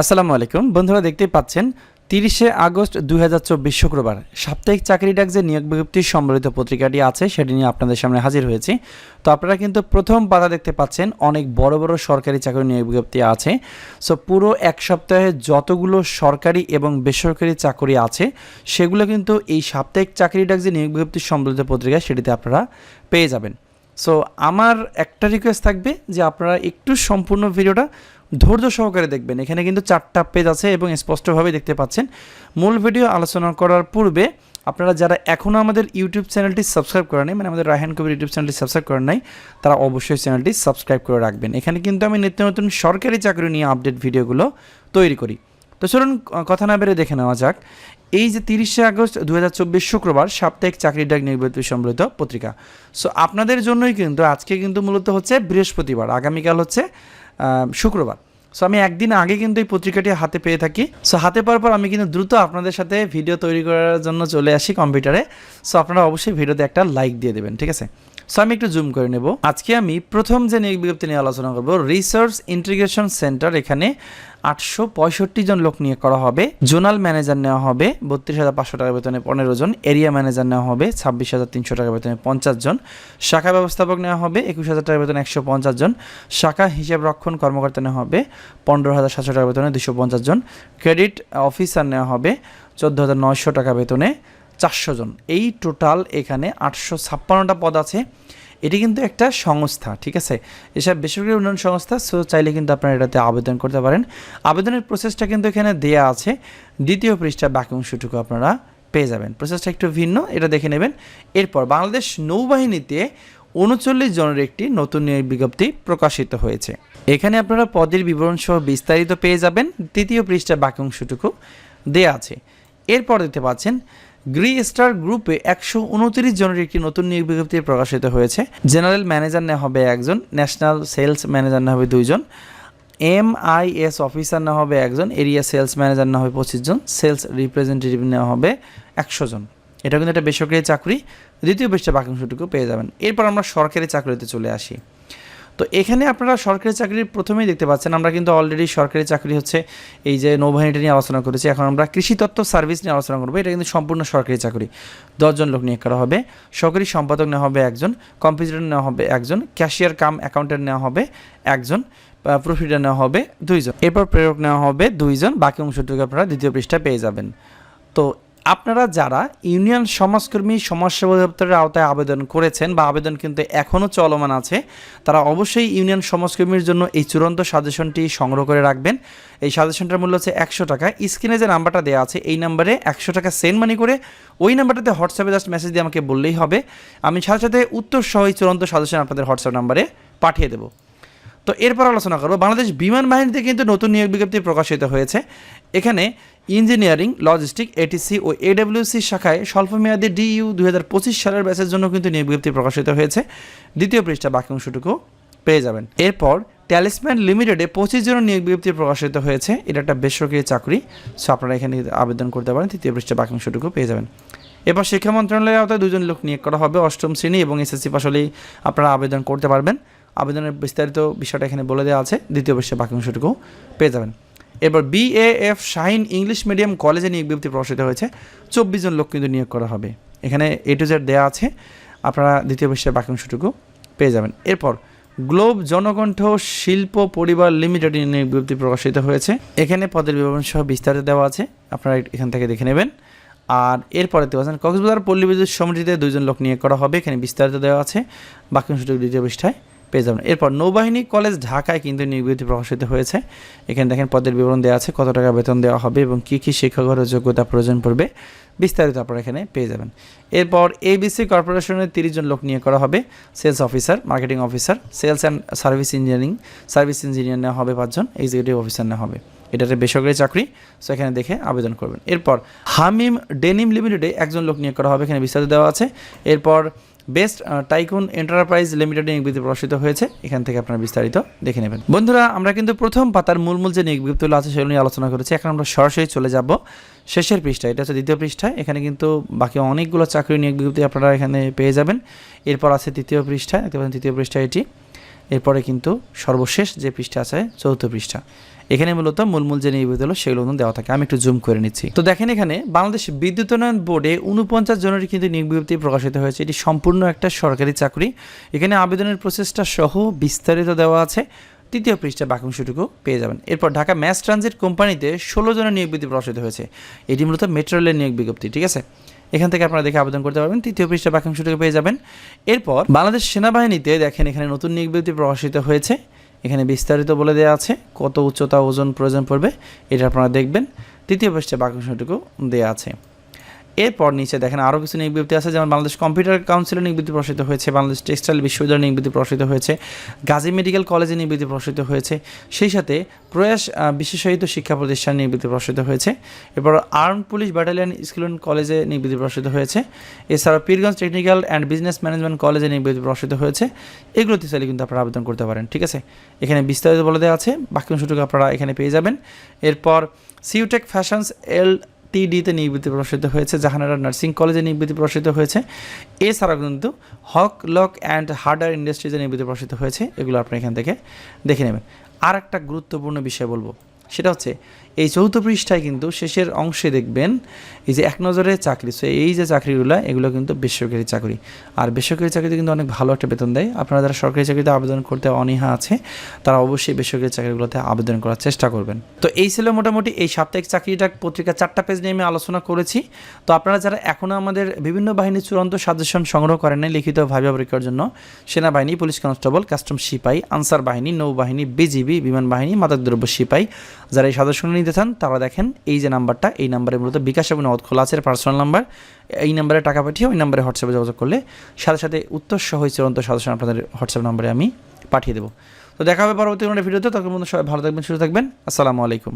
আসসালামু আলাইকুম। বন্ধুরা দেখতেই পাচ্ছেন, তিরিশে আগস্ট দু দুই শুক্রবার সাপ্তাহিক চাকরি ডাক যে নিয়োগ বিজ্ঞপ্তির সম্বলিত পত্রিকাটি আছে, সেটি নিয়ে আপনাদের সামনে হাজির হয়েছি। তো আপনারা কিন্তু প্রথম পাতা দেখতে পাচ্ছেন, অনেক বড় বড় সরকারি চাকরি নিয়োগ বিজ্ঞপ্তি আছে। সো পুরো এক সপ্তাহে যতগুলো সরকারি এবং বেসরকারি চাকরি আছে, সেগুলো কিন্তু এই সাপ্তাহিক চাকরি ডাক যে নিয়োগ বিজ্ঞপ্তির সম্বলিত পত্রিকা, সেটিতে আপনারা পেয়ে যাবেন। সো আমার একটা রিকোয়েস্ট থাকবে যে আপনারা একটু সম্পূর্ণ ভিডিওটা ধৈর্য সহকারে দেখবেন। এখানে কিন্তু চারটা পেজ আছে এবং স্পষ্টভাবে দেখতে পাচ্ছেন। মূল ভিডিও আলোচনা করার পূর্বে আপনারা যারা এখনও আমাদের ইউটিউব চ্যানেলটি সাবস্ক্রাইব করেন নাই মানে আমাদের রায়হান কবির ইউটিউব চ্যানেলটি সাবস্ক্রাইব করেন নাই, তারা অবশ্যই চ্যানেলটি সাবস্ক্রাইব করে রাখবেন। এখানে কিন্তু আমি নিত্য নতুন সরকারি চাকরি নিয়ে আপডেট ভিডিওগুলো তৈরি করি। তো চলুন কথা না বেড়ে দেখে নেওয়া যাক। এই যে তিরিশে আগস্ট দুহাজার চব্বিশ শুক্রবার সাপ্তাহিক চাকরি ডাক নির্বাচিত সম্বলিত পত্রিকা। সো আপনাদের জন্যই কিন্তু আজকে কিন্তু মূলত হচ্ছে বৃহস্পতিবার, আগামীকাল হচ্ছে শুক্রবার। সো আমি একদিন আগে কিন্তু এই পত্রিকাটি হাতে পেয়ে থাকি। সো হাতে পাওয়ার পর আমি কিন্তু দ্রুত আপনাদের সাথে ভিডিও তৈরি করার জন্য চলে আসি কম্পিউটারে। সো আপনারা অবশ্যই ভিডিওতে একটা লাইক দিয়ে দেবেন, ঠিক আছে? সো আমি একটু জুম করে নেব। আজকে আমি প্রথম যে নিয়োগ বিজ্ঞপ্তি নিয়ে আলোচনা করব রিসার্চ ইন্টিগ্রেশন সেন্টার এখানে আটশো পঁয়ষট্টি জন লোক নিয়ে করা হবে। জোনাল ম্যানেজার নেওয়া হবে বত্রিশ হাজার পাঁচশো টাকা বেতনে পনেরো জন। এরিয়া ম্যানেজার নেওয়া হবে ছাব্বিশ হাজার তিনশো টাকা বেতনে পঞ্চাশ জন। শাখা ব্যবস্থাপক নেওয়া হবে একুশ হাজার টাকা বেতনে একশো পঞ্চাশ জন। শাখা হিসাব রক্ষণ কর্মকর্তা নেওয়া হবে পনেরো হাজার সাতশো টাকা বেতনে দুশো পঞ্চাশ জন। ক্রেডিট অফিসার নেওয়া হবে চোদ্দ হাজার নয়শো টাকা বেতনে চারশো জন। এই টোটাল এখানে আটশো ছাপ্পান্নটা পদ আছে। এটি কিন্তু একটা সংস্থা, ঠিক আছে? এসব বেসরকারি উন্নয়ন সংস্থা, সো চাইলে কিন্তু আপনারা এটাতে আবেদন করতে পারেন। আবেদনের প্রসেসটা কিন্তু এখানে দেয়া আছে। দ্বিতীয় পৃষ্ঠা বাকি অংশটুকু আপনারা পেয়ে যাবেন। প্রসেসটা একটু ভিন্ন, এটা দেখে নেবেন। এরপর বাংলাদেশ নৌবাহিনীতে উনচল্লিশ জনের একটি নতুন নিয়োগ বিজ্ঞপ্তি প্রকাশিত হয়েছে। এখানে আপনারা পদের বিবরণ সহ বিস্তারিত পেয়ে যাবেন। তৃতীয় পৃষ্ঠা বাকি অংশটুকু দেয়া আছে। এরপর দেখতে পাচ্ছেন গ্রি স্টার গ্রুপে একশো উনত্রিশ জনের একটি নতুন নিয়োগ বিজ্ঞপ্তি প্রকাশিত হয়েছে। জেনারেল ম্যানেজার নেওয়া হবে একজন, ন্যাশনাল সেলস ম্যানেজার নেওয়া হবে দুইজন এম আই এস অফিসার নেওয়া হবে একজন, এরিয়া সেলস ম্যানেজার নেওয়া হবে পঁচিশ জন, সেলস রিপ্রেজেন্টেটিভ নেওয়া হবে একশো জন। এটা কিন্তু একটা বেসরকারি চাকরি, দ্বিতীয় পৃষ্ঠা বাকি অংশটুকু পেয়ে যাবেন। এরপর আমরা সরকারি চাকরিতে চলে আসি। তো এখানে আপনারা সরকারি চাকরির প্রথমেই দেখতে পাচ্ছেন, আমরা কিন্তু অলরেডি সরকারি চাকরি হচ্ছে এই যে নৌবাহিনীটা নিয়ে আলোচনা করেছি, এখন আমরা কৃষি তত্ত্ব সার্ভিস নিয়ে আলোচনা করব, এটা কিন্তু সম্পূর্ণ সরকারি চাকরি। দশজন লোক নিয়োগ করা হবে সরকারি সম্পাদক নেওয়া হবে একজন কম্পিউটার নেওয়া হবে একজন ক্যাশিয়ার কাম অ্যাকাউন্টেন্ট নেওয়া হবে একজন প্রফিটার নেওয়া হবে দুইজন। এরপর প্রেরক নেওয়া হবে দুইজন, বাকি অংশটুকু আপনারা দ্বিতীয় পৃষ্ঠায় পেয়ে যাবেন। তো আপনারা যারা ইউনিয়ন সমাজকর্মী সমাজসেবা দপ্তরের আওতায় আবেদন করেছেন বা আবেদন কিন্তু এখনও চলমান আছে, তারা অবশ্যই ইউনিয়ন সমাজকর্মীর জন্য এই চূড়ান্ত সাজেশনটি সংগ্রহ করে রাখবেন। এই সাজেশনটার মূল্য হচ্ছে একশো টাকা। স্ক্রিনে যে নাম্বারটা দেওয়া আছে, এই নাম্বারে একশো টাকা সেন্ড মানি করে ওই নাম্বারটাতে হোয়াটসঅ্যাপে জাস্ট মেসেজ দিয়ে আমাকে বললেই হবে। আমি সাথে সাথে উত্তর সহ এই চূড়ান্ত সাজেশন আপনাদের হোয়াটসঅ্যাপ নাম্বারে পাঠিয়ে দেবো। তো এরপর আলোচনা করব। বাংলাদেশ বিমান বাহিনীতে কিন্তু নতুন নিয়োগ বিজ্ঞপ্তি প্রকাশিত হয়েছে। এখানে ইঞ্জিনিয়ারিং, লজিস্টিক এটিসি ও এডব্লিউসি শাখায় স্বল্পমেয়াদী ডিইউ দুই হাজার পঁচিশ সালের ব্যাচের জন্য কিন্তু নিয়োগ বিজ্ঞপ্তি প্রকাশিত হয়েছে। দ্বিতীয় পৃষ্ঠা বাকি অংশটুকু পেয়ে যাবেন। এরপর ট্যালিসম্যান লিমিটেডে পঁচিশ জনের নিয়োগ বিজ্ঞপ্তি প্রকাশিত হয়েছে। এটা একটা বেসরকারি চাকরি, সো আপনারা এখানে আবেদন করতে পারেন। তৃতীয় পৃষ্ঠা বাকি অংশটুকু পেয়ে যাবেন। এবার শিক্ষা মন্ত্রণালয়ের আওতায় দুজন লোক নিয়োগ করা হবে। অষ্টম শ্রেণি এবং এসএসসি পাশ হলেই আপনারা আবেদন করতে পারবেন। আবেদনের বিস্তারিত বিষয়টা এখানে বলে দেওয়া আছে। দ্বিতীয় পৃষ্ঠা বাকি অংশটুকু পেয়ে যাবেন। এবার বিএএফ শাহিন ইংলিশ মিডিয়াম কলেজে নিয়োগ বিজ্ঞপ্তি প্রকাশিত হয়েছে। চব্বিশ জন লোক কিন্তু নিয়োগ করা হবে। এখানে এ টু জেড দেওয়া আছে। আপনারা দ্বিতীয় পৃষ্ঠার বাকি অংশটুকু পেয়ে যাবেন। এরপর গ্লোব জনকণ্ঠ শিল্প পরিবার লিমিটেড নিয়োগ বিজ্ঞপ্তি প্রকাশিত হয়েছে। এখানে পদের বিবরণ সহ বিস্তারিত দেওয়া আছে। আপনারা এখান থেকে দেখে নেবেন। আর এরপরে দেখতে পাচ্ছেন কক্সবাজার পল্লী বিদ্যুৎ সমিতিতে দুইজন লোক নিয়োগ করা হবে। এখানে বিস্তারিত দেওয়া আছে। বাকি অংশটুকু দ্বিতীয় পৃষ্ঠায়। পেয়ে যাবেন। এরপর নৌবাহিনী কলেজ ঢাকায় কিন্তু নিয়োগ প্রকাশিত হয়েছে। এখানে দেখেন পদের বিবরণ দেওয়া আছে, কত টাকা বেতন দেওয়া হবে এবং কী কী শিক্ষকের যোগ্যতা প্রয়োজন পড়বে। বিস্তারিত আপনারা এখানে পেয়ে যাবেন। এরপর এবিসি কর্পোরেশনের তিরিশ জন লোক নিয়োগ করা হবে। Sales officer, marketing officer, sales and service engineering, service engineer নেওয়া হবে পাঁচজন, এক্সিকিউটিভ অফিসার নেওয়া হবে। এটা একটা বেসরকারি চাকরি, সো এখানে দেখে আবেদন করবেন। এরপর হামিম ডেনিম লিমিটেডে একজন লোক নিয়োগ করা হবে, এখানে বিস্তারিত দেওয়া আছে। এরপর বেস্ট টাইকুন এন্টারপ্রাইজ লিমিটেড নিয়োগ প্রকাশিত হয়েছে। এখান থেকে আপনারা বিস্তারিত দেখে নেবেন। বন্ধুরা, আমরা কিন্তু প্রথম পাতার মূল মূল যে নিয়োগ বিজ্ঞপ্তিগুলো আছে, সেগুলো নিয়ে আলোচনা করেছি। এখন আমরা সরাসরি চলে যাব শেষের পৃষ্ঠা এটা হচ্ছে দ্বিতীয় পৃষ্ঠায়। এখানে কিন্তু বাকি অনেকগুলো চাকরি নিয়োগ বিজ্ঞপ্তি আপনারা এখানে পেয়ে যাবেন। এরপর আছে তৃতীয় পৃষ্ঠায়। দেখতে পাচ্ছেন, তৃতীয় পৃষ্ঠায় এটি। এরপরে কিন্তু সর্বশেষ যে পৃষ্ঠা আছে চৌথ পৃষ্ঠা। এখানে মূলত মূল মূল যে হলো সেগুলো দেওয়া থাকে। আমি একটু জুম করে নিচ্ছি। তো দেখেন এখানে বাংলাদেশ বিদ্যুৎ বিদ্যুতায়ন বোর্ডে উনপঞ্চাশ জনের কিন্তু নিয়োগ প্রকাশিত হয়েছে। এটি সম্পূর্ণ একটা সরকারি চাকরি। এখানে আবেদনের প্রসেসটা সহ বিস্তারিত দেওয়া আছে। তৃতীয় পৃষ্ঠা বাকি অংশটুকু পেয়ে যাবেন। এরপর ঢাকা ম্যাস ট্রানজিট কোম্পানিতে ষোলো জনের নিয়োগ বিজ্ঞপ্তি প্রকাশিত হয়েছে। এটি মূলত মেট্রো রেলের নিয়োগ বিজ্ঞপ্তি, ঠিক আছে? এখান থেকে আপনারা দেখে আবেদন করতে পারবেন। তৃতীয় পৃষ্ঠা বাকি অংশটুকু পেয়ে যাবেন। এরপর বাংলাদেশ সেনাবাহিনীতে দেখেন এখানে নতুন নিয়োগ প্রকাশিত হয়েছে। এখানে বিস্তারিত বলে দেওয়া আছে কত উচ্চতা ওজন প্রয়োজন পড়বে, এটা আপনারা দেখবেন। তৃতীয় পৃষ্ঠে বাকি অংশটুকু দেওয়া আছে। এরপর নিচে দেখেন আরও কিছু বিজ্ঞপ্তি আছে, যেমন বাংলাদেশ কম্পিউটার কাউন্সিলের বিজ্ঞপ্তি প্রকাশিত হয়েছে, বাংলাদেশ টেক্সটাইল বিশ্ববিদ্যালয়ের নিয়োগ বিজ্ঞপ্তি প্রকাশিত হয়েছে, গাজী মেডিকেল কলেজে বিজ্ঞপ্তি প্রকাশিত হয়েছে, সেই সাথে প্রয়াস বিশেষায়িত শিক্ষা প্রতিষ্ঠান বিজ্ঞপ্তি প্রকাশিত হয়েছে, এরপর arm police battalion school and কলেজে বিজ্ঞপ্তি প্রকাশিত হয়েছে, এছাড়া Pirganj technical and business management কলেজে বিজ্ঞপ্তি প্রকাশিত হয়েছে, এগুলোতে চাইলে কিন্তু আপনারা আবেদন করতে পারেন, ঠিক আছে? এখানে বিস্তারিত বলে দেওয়া আছে, বাকি অংশটুকু আপনারা এখানে পেয়ে যাবেন। এরপর সিউটেক ফ্যাশনস এল টিডিতে নিবৃত্তি প্রকাশিত হয়েছে, জাহানারা নার্সিং কলেজে নিবৃত্তি প্রকাশিত হয়েছে। এছাড়াও কিন্তু হক, লক অ্যান্ড হার্ডার ইন্ডাস্ট্রিজে নিবৃত্তি প্রকাশিত হয়েছে। এগুলো আপনি এখান থেকে দেখে নেবেন। আর একটা গুরুত্বপূর্ণ বিষয় বলব, সেটা হচ্ছে এই চৌথ পৃষ্ঠায় কিন্তু শেষের অংশে দেখবেন এই যে এক নজরে চাকরি সো এই যে চাকরিগুলো, এগুলো কিন্তু বেসরকারি চাকরি। আর বেসরকারি চাকরিতে কিন্তু অনেক ভালো একটা বেতন দেয়। আপনারা যারা সরকারি চাকরিতে আবেদন করতে অনীহা আছে, তারা অবশ্যই বেসরকারি চাকরিগুলোতে আবেদন করার চেষ্টা করবেন। তো এই ছিল মোটামুটি এই সাপ্তাহিক চাকরিটা পত্রিকা চারটা পেজ নিয়ে আমি আলোচনা করেছি। তো আপনারা যারা এখনও আমাদের বিভিন্ন বাহিনীর চূড়ান্ত সাজেশন সংগ্রহ করেন লিখিত ভাবিয়া পরীক্ষার জন্য, সেনাবাহিনী, পুলিশ কনস্টেবল কাস্টম সিপাই, আনসার বাহিনী, নৌবাহিনী, বিজিবি, বিমান বাহিনী, মাদকদ্রব্য সিপাই, যারা এই সাজেশন নিতে চান, তারা দেখেন এই যে নাম্বারটা, এই নাম্বারে মূলত বিকাশ এবং নগদ খোলা আছে পার্সোনাল নাম্বার এই নাম্বারে টাকা পাঠিয়ে ওই নাম্বারে হোয়াটসঅ্যাপে যোগাযোগ করলে সাথে সাথে উত্তর সহ চূড়ান্ত সাজেশন আপনাদের হোয়াটসঅ্যাপ নাম্বারে আমি পাঠিয়ে দেবো। তো দেখা হবে পরবর্তী ভিডিওতে তখন সবাই ভালো থাকবেন, সুস্থ থাকবেন, আসসালামু আলাইকুম।